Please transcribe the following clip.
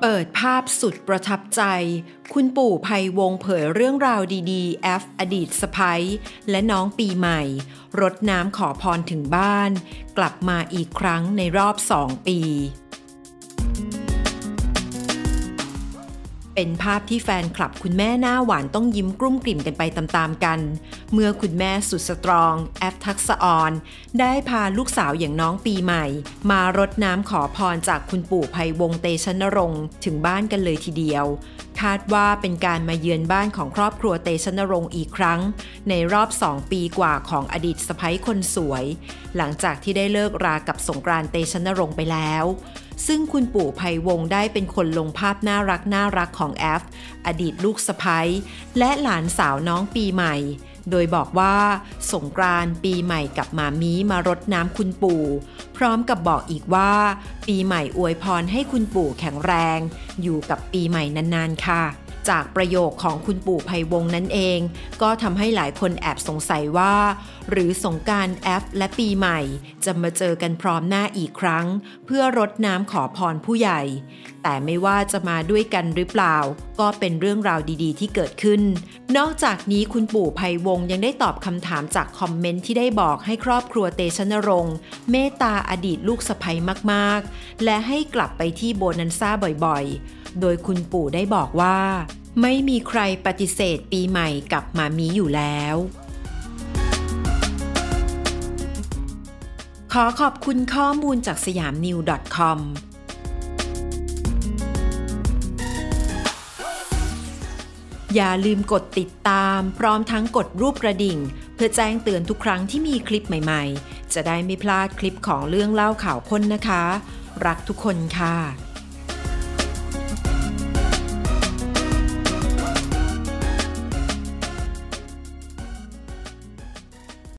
เปิดภาพสุดประทับใจ คุณปู่ภัยวงเผยเรื่องราวดีๆ แอฟอดีตสะพ้ยและน้องปีใหม่ รดน้ำขอพรถึงบ้าน กลับมาอีกครั้งในรอบสองปี เป็นภาพที่แฟนคลับคุณแม่หน้าหวานต้องยิ้มกลุ้มกลิ่มกันไปตามๆกัน เมื่อคุณแม่สุดสตรอง แอฟทักษออน ได้พาลูกสาวอย่างน้องปีใหม่ มารดน้ำขอพรจากคุณปู่ภัยวงเตชนรงค์ถึงบ้านกันเลยทีเดียว คาดว่าเป็นการมาเยือนบ้านของครอบครัวเตชนรงค์อีกครั้ง ในรอบสองปีกว่าของอดีตสะพ้ยคนสวย หลังจากที่ได้เลิกรากับสงกรานเตชนรงค์ไปแล้ว ซึ่งคุณปู่ภัยวงได้เป็นคนลงภาพน่ารักน่ารักของแอฟ อดีตลูกสะพ้ยและหลานสาวน้องปีใหม่ โดยบอกว่าสงกรานปีใหม่กับมามีมารดน้ำคุณปู่ พร้อมกับบอกอีกว่า ปีใหม่อวยพรให้คุณปู่แข็งแรง อยู่กับปีใหม่นานๆค่ะ จากประโยคของคุณปู่ภัยวงนั่นเอง ก็ทำให้หลายคนแอบสงสัยว่า หรือสงการแอฟและปีใหม่ จะมาเจอกันพร้อมหน้าอีกครั้ง เพื่อรดน้ำขอพรผู้ใหญ่ แต่ไม่ว่าจะมาด้วยกันหรือเปล่า ก็เป็นเรื่องราวดีๆ ที่เกิดขึ้น นอกจากนี้คุณปู่ภัยวงยังได้ตอบคำถามจากคอมเมนต์ที่ได้บอกให้ครอบครัวเตชนรงค์เมตตาอดีตลูกสะใภ้มากๆ และให้กลับไปที่โบนันซ่าบ่อยๆ โดยคุณปู่ได้บอกว่า ไม่มีใครปฏิเสธปีใหม่กับมามีอยู่แล้ว ขอขอบคุณข้อมูลจากสยามนิว .com อย่าลืมกดติดตามพร้อมทั้งกดรูปกระดิ่ง เพื่อแจ้งเตือนทุกครั้งที่มีคลิปใหม่ๆ จะได้ไม่พลาดคลิปของเรื่องเล่าข่าวค้นนะคะ รักทุกคนค่ะ